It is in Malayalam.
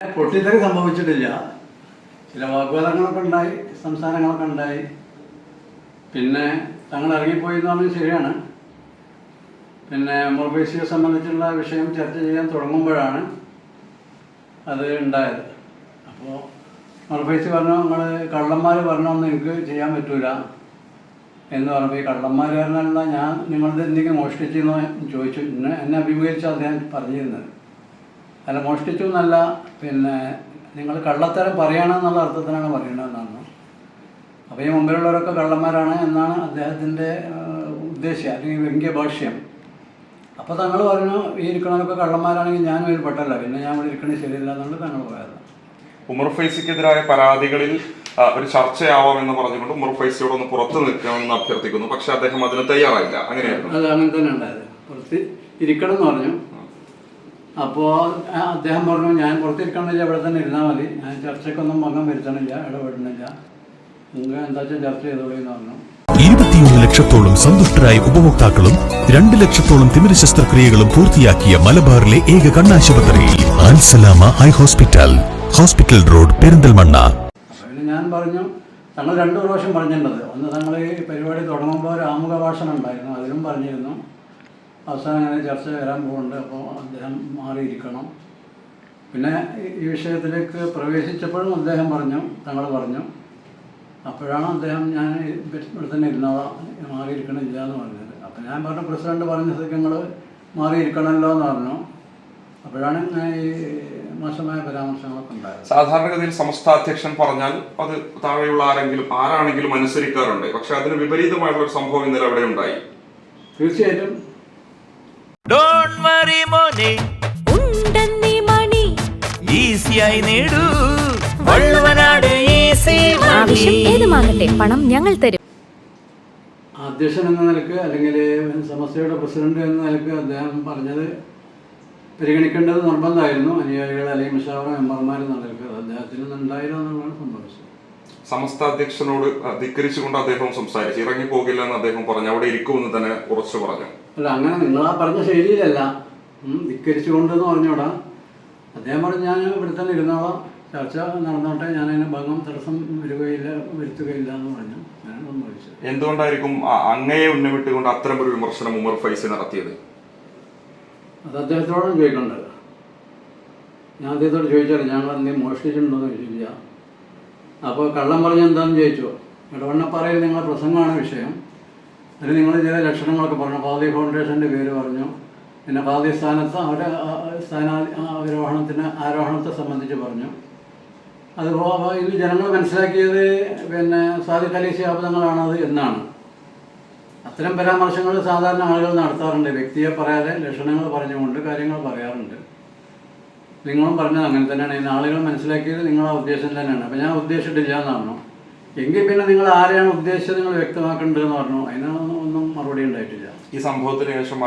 പൊട്ടിത്തെറി സംഭവിച്ചിട്ടില്ല. ചില വാഗ്വാദങ്ങളൊക്കെ ഉണ്ടായി സംസാരങ്ങളൊക്കെ ഉണ്ടായി. പിന്നെ തങ്ങൾ ഇറങ്ങിപ്പോയി എന്ന് പറഞ്ഞാൽ ശരിയാണ്. പിന്നെ മൊബൈസിയെ സംബന്ധിച്ചുള്ള വിഷയം ചർച്ച ചെയ്യാൻ തുടങ്ങുമ്പോഴാണ് അത് ഉണ്ടായത്. അപ്പോൾ മൊബൈസി പറഞ്ഞു നിങ്ങൾ കള്ളന്മാർ പറഞ്ഞൊന്നും എനിക്ക് ചെയ്യാൻ പറ്റൂല. എന്ന് പറഞ്ഞപ്പോൾ ഈ കള്ളന്മാർ പറഞ്ഞാൽ ഞാൻ നിങ്ങളുടെ എന്തെങ്കിലും മോഷ്ടിച്ചെന്ന് ചോദിച്ചു. എന്നെ അഭിമുഖീകരിച്ചാണ് ഞാൻ പറഞ്ഞിരുന്നത്. അല്ല മോഷ്ടിച്ചു എന്നല്ല പിന്നെ നിങ്ങൾ കള്ളത്തരം പറയണമെന്നുള്ള അർത്ഥത്തിനാണ് പറയണതെന്നാണ് അപ്പോൾ ഈ മുമ്പിലുള്ളവരൊക്കെ കള്ളന്മാരാണ് എന്നാണ് അദ്ദേഹത്തിന്റെ ഉദ്ദേശ്യം അല്ലെങ്കിൽ വ്യംഗ്യഭാഷ്യം അപ്പോൾ തങ്ങൾ പറഞ്ഞു ഈ ഇരിക്കണവരൊക്കെ കള്ളന്മാരാണെങ്കിൽ ഞാനും ഇതിൽ പെട്ടല്ല. പിന്നെ ഞാൻ ഇവിടെ ഇരിക്കണത് ശരിയല്ല എന്നുള്ളത് തങ്ങൾ പോയത്. ഉമർ ഫൈസിക്കെതിരായ പരാതികളിൽ ഒരു ചർച്ചയാവാം എന്ന് പറഞ്ഞുകൊണ്ട് ഉമർ ഫൈസിയോട് ഒന്ന് പുറത്ത് നിൽക്കണമെന്ന് അഭ്യർത്ഥിക്കുന്നു. പക്ഷെ അദ്ദേഹം അതിന് തയ്യാറായില്ല. അങ്ങനെയായിരുന്നു. അത് അങ്ങനെ തന്നെ ഉണ്ടായത്. പുറത്ത് ഇരിക്കണം എന്ന് പറഞ്ഞു. അപ്പോൾ അദ്ദേഹം പറഞ്ഞു ഞാൻ പുറത്തിരിക്കണില്ല ഇവിടെ തന്നെ ഇരുന്നാൽ മതി. ഞാൻ ചർച്ചയ്ക്കൊന്നും ഭംഗം വരുത്തണില്ല ഇടപെടുന്നില്ല. നിങ്ങൾ എന്താ വെച്ചാൽ ചർച്ച ചെയ്തോളൂ എന്ന് പറഞ്ഞു. ഇരുപത്തിയൊന്ന് ലക്ഷത്തോളം സന്തുഷ്ടരായ ഉപഭോക്താക്കളും രണ്ട് ലക്ഷത്തോളം തിമിര ശസ്ത്രക്രിയകളും പൂർത്തിയാക്കിയ മലബാറിലെ ഏക കണ്ണാശുപത്രി Al Salama eye hospital hospital road Perinthalmanna. ഞാൻ പറഞ്ഞു തങ്ങൾ രണ്ടു പ്രാവശ്യം പറഞ്ഞിട്ടുണ്ട്. ഒന്ന് തങ്ങൾ ഈ പരിപാടി തുടങ്ങുമ്പോൾ ഒരു ആമുഖ ഭാഷണം ഉണ്ടായിരുന്നു. അതിലും പറഞ്ഞിരുന്നു. അവസാനം അങ്ങനെ ചർച്ച വരാൻ പോകുന്നുണ്ട്. അപ്പോൾ അദ്ദേഹം മാറിയിരിക്കണം. പിന്നെ ഈ- വിഷയത്തിലേക്ക് പ്രവേശിച്ചപ്പോഴും അദ്ദേഹം പറഞ്ഞു തങ്ങൾ പറഞ്ഞു അപ്പോഴാണ് അദ്ദേഹം ഞാൻ ഇവിടെ തന്നെ ഇരുന്നോളാം മാറിയിരിക്കണില്ല എന്ന് പറഞ്ഞത്. അപ്പോൾ ഞാൻ പറഞ്ഞു പ്രസിഡന്റ് പറഞ്ഞ സ്ഥിതിക്ക് നിങ്ങൾ മാറിയിരിക്കണമല്ലോ എന്ന് പറഞ്ഞു. അപ്പോഴാണ് ഇങ്ങനെ ഈ മോശമായ പരാമർശങ്ങളൊക്കെ ഉണ്ടായത്. സാധാരണഗതിയിൽ സമസ്താധ്യക്ഷൻ പറഞ്ഞാൽ അത് താഴെയുള്ള ആരെങ്കിലും ആരാണെങ്കിലും അനുസരിക്കാറുണ്ട്. പക്ഷെ അതിന് വിപരീതമായിട്ടുള്ള ഒരു സംഭവം ഇന്നലെ അവിടെ ഉണ്ടായി. തീർച്ചയായിട്ടും ഡോണ്ട് വറി മോനെ. ഉണ്ടെന്നീ മണി. ഈസിയായി നേടൂ. വള്ളുവനാട് ഈസി ആവശ്യം ഏതുമാകട്ടെ പണം ഞങ്ങൾ തരും. അധ്യക്ഷൻ എന്ന നിലയ്ക്ക് അല്ലെങ്കിൽ സമസ്തയുടെ പ്രസിഡന്റ് എന്ന നിലയ്ക്ക് അദ്ദേഹം പറഞ്ഞത് പരിഗണിക്കേണ്ടത് നിർബന്ധമായിരുന്നു. അനുയായികൾ അല്ലെങ്കിൽ മിഷാവറ മെമ്പർമാരും നിലയ്ക്ക് അദ്ദേഹത്തിന് ഉണ്ടായിരുന്നു എന്നുള്ളതാണ് സംഭവിച്ചത്. സമസ്ത അധ്യക്ഷനോട് ധിക്കരിച്ചുകൊണ്ട് അദ്ദേഹം സംസാരിച്ചു. ഇറങ്ങി പോകില്ല എന്ന് അദ്ദേഹം പറഞ്ഞു. അവിടെ ഇരിക്കുമെന്ന് തന്നെ ഉറച്ചു പറഞ്ഞു. അല്ല അങ്ങനെ നിങ്ങളാ പറഞ്ഞ ശൈലിയിലല്ല. ധിക്കരിച്ചുകൊണ്ട് എന്ന് പറഞ്ഞോടാ. അദ്ദേഹം പറഞ്ഞു ഞാൻ ഇവിടെ തന്നെ ഇരുന്നോളാം. ചർച്ച നടന്നോട്ടെ. ഞാൻ അതിന് ഭംഗം തടസ്സം വരികയില്ല വരുത്തുകയില്ല എന്ന് പറഞ്ഞു. ഞാൻ സംഭവിച്ചത് എന്തുകൊണ്ടായിരിക്കും അങ്ങയെ ഉന്നമിട്ടുകൊണ്ട് അത്തരം ഒരു വിമർശനം ഉമർ ഫൈസ് നടത്തിയത്? അത് അദ്ദേഹത്തോടും ചോദിക്കേണ്ടത്. ഞാൻ അദ്ദേഹത്തോട് ചോദിച്ചാൽ ഞങ്ങൾ എന്തെങ്കിലും മോഷ്ടിച്ചിട്ടുണ്ടോ എന്ന് ചോദിച്ചില്ല അപ്പോൾ കള്ളം പറഞ്ഞ് എന്താണെന്ന് ചോദിച്ചു? ഇടവണ്ണപ്പാറയിൽ നിങ്ങളെ പ്രസംഗമാണ് വിഷയം. അതിൽ നിങ്ങൾ ചില ലക്ഷണങ്ങളൊക്കെ പറഞ്ഞു. ഖാദി ഫൗണ്ടേഷന്റെ പേര് പറഞ്ഞു. പിന്നെ ഖാദി സ്ഥാനത്ത് അവരുടെ സ്ഥാനാ ആരോഹണത്തിന് ആരോഹണത്തെ സംബന്ധിച്ച് പറഞ്ഞു. അതുപോലെ ഇത് ജനങ്ങൾ മനസ്സിലാക്കിയത് പിന്നെ സാദിഖ് അലി ശിഹാബ് എന്നാണ്. അത്തരം പരാമർശങ്ങൾ സാധാരണ ആളുകൾ നടത്താറുണ്ട്. വ്യക്തിയെ പറയാതെ ലക്ഷണങ്ങൾ പറഞ്ഞുകൊണ്ട് കാര്യങ്ങൾ പറയാറുണ്ട്. നിങ്ങളും പറഞ്ഞത് അങ്ങനെ തന്നെയാണ്. ആളുകൾ മനസ്സിലാക്കിയത് നിങ്ങളുടെ ഉദ്ദേശം തന്നെയാണ്. അപ്പം ഞാൻ ഉദ്ദേശിച്ചിട്ടില്ല എന്ന് പറഞ്ഞു. എങ്കിൽ പിന്നെ നിങ്ങൾ ആരെയാണ് ഉദ്ദേശിച്ചത് നിങ്ങൾ വ്യക്തമാക്കേണ്ടതെന്ന് പറഞ്ഞു. അതിനൊന്നും ഒന്നും മറുപടി ഉണ്ടായിട്ടില്ല. ഈ സംഭവത്തിന് ശേഷം